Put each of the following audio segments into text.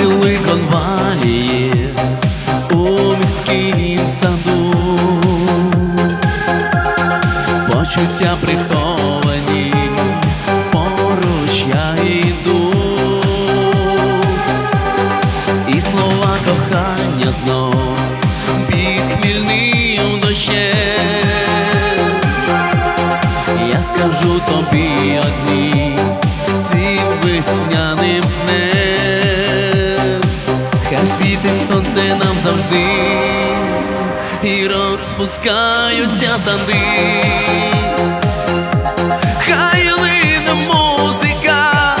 розцвіли конвалії завжди, і розпускаються санди. Хай лине музика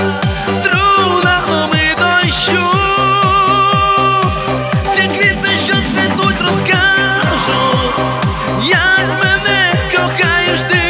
струнами дощу, ті квіти, що цвітуть, розкажуть, як мене кохаєш ти,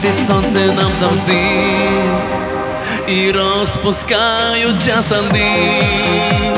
світить сонце нам завжди і розпускаються санди.